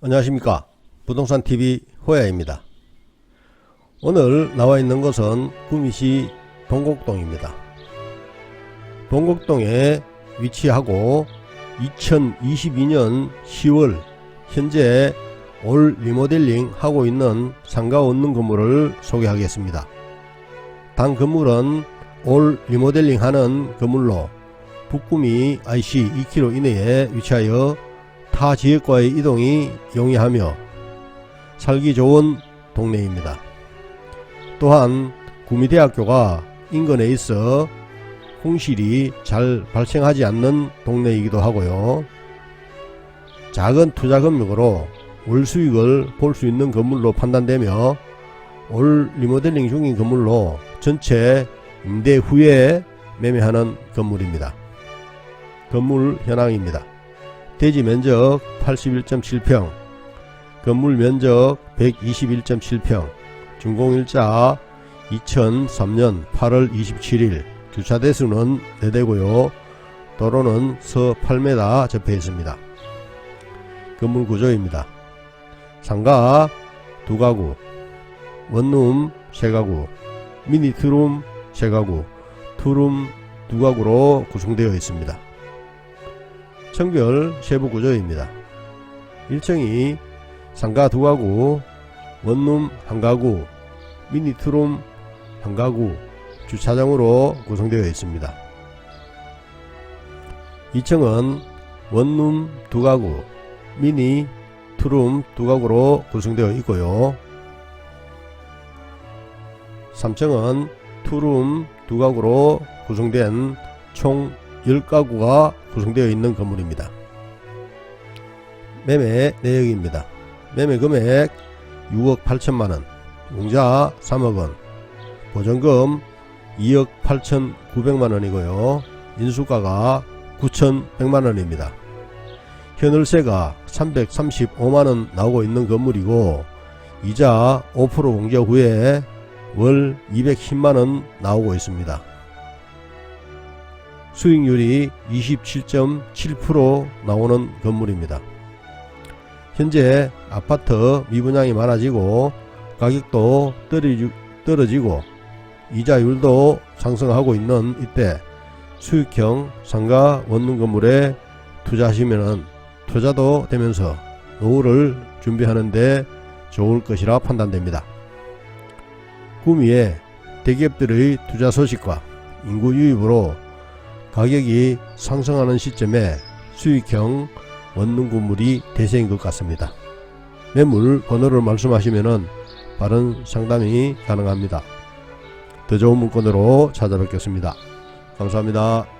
안녕하십니까 부동산 TV 호야입니다. 오늘 나와 있는 것은 구미시 동곡동입니다. 동곡동에 위치하고 2022년 10월 현재 올 리모델링 하고 있는 상가 원룸 건물을 소개하겠습니다. 당 건물은 올 리모델링 하는 건물로 북구미 IC 2km 이내에 위치하여 타 지역과의 이동이 용이하며 살기 좋은 동네입니다. 또한 구미대학교가 인근에 있어 홍실이 잘 발생하지 않는 동네이기도 하고요. 작은 투자 금액으로 월 수익을 볼 수 있는 건물로 판단되며 올 리모델링 중인 건물로 전체 임대 후에 매매하는 건물입니다. 건물 현황입니다. 대지 면적 81.7평, 건물 면적 121.7평, 준공일자 2003년 8월 27일, 주차 대수는 4대고요. 도로는 서 8m 접해 있습니다. 건물 구조입니다. 상가 2가구, 원룸 3가구, 미니 투룸 3가구, 투룸 2가구로 구성되어 있습니다. 청별 세부 구조입니다. 1층이 상가 2가구, 원룸 1가구, 미니 투룸 1가구, 주차장으로 구성되어 있습니다. 2층은 원룸 2가구, 미니 투룸 2가구로 구성되어 있고요. 3층은 투룸 2가구로 구성된 총 10가구가 구성되어 있는 건물입니다. 매매 내역입니다. 매매 금액 6억 8천만 원, 용자 3억 원, 보전금 2억 8천 9백만 원이고요. 인수가가 9천100만 원입니다. 현월세가 335만 원 나오고 있는 건물이고 이자 5% 공제 후에 월 210만 원 나오고 있습니다. 수익률이 27.7% 나오는 건물입니다. 현재 아파트 미분양이 많아지고 가격도 떨어지- 떨어지고 이자율도 상승하고 있는 이때 수익형 상가 원룸 건물에 투자하시면 투자도 되면서 노후를 준비하는데 좋을 것이라 판단됩니다. 구미에 대기업들의 투자 소식과 인구 유입으로 가격이 상승하는 시점에 수익형 원룸 건물이 대세인 것 같습니다. 매물 번호를 말씀하시면 빠른 상담이 가능합니다. 더 좋은 물건으로 찾아뵙겠습니다. 감사합니다.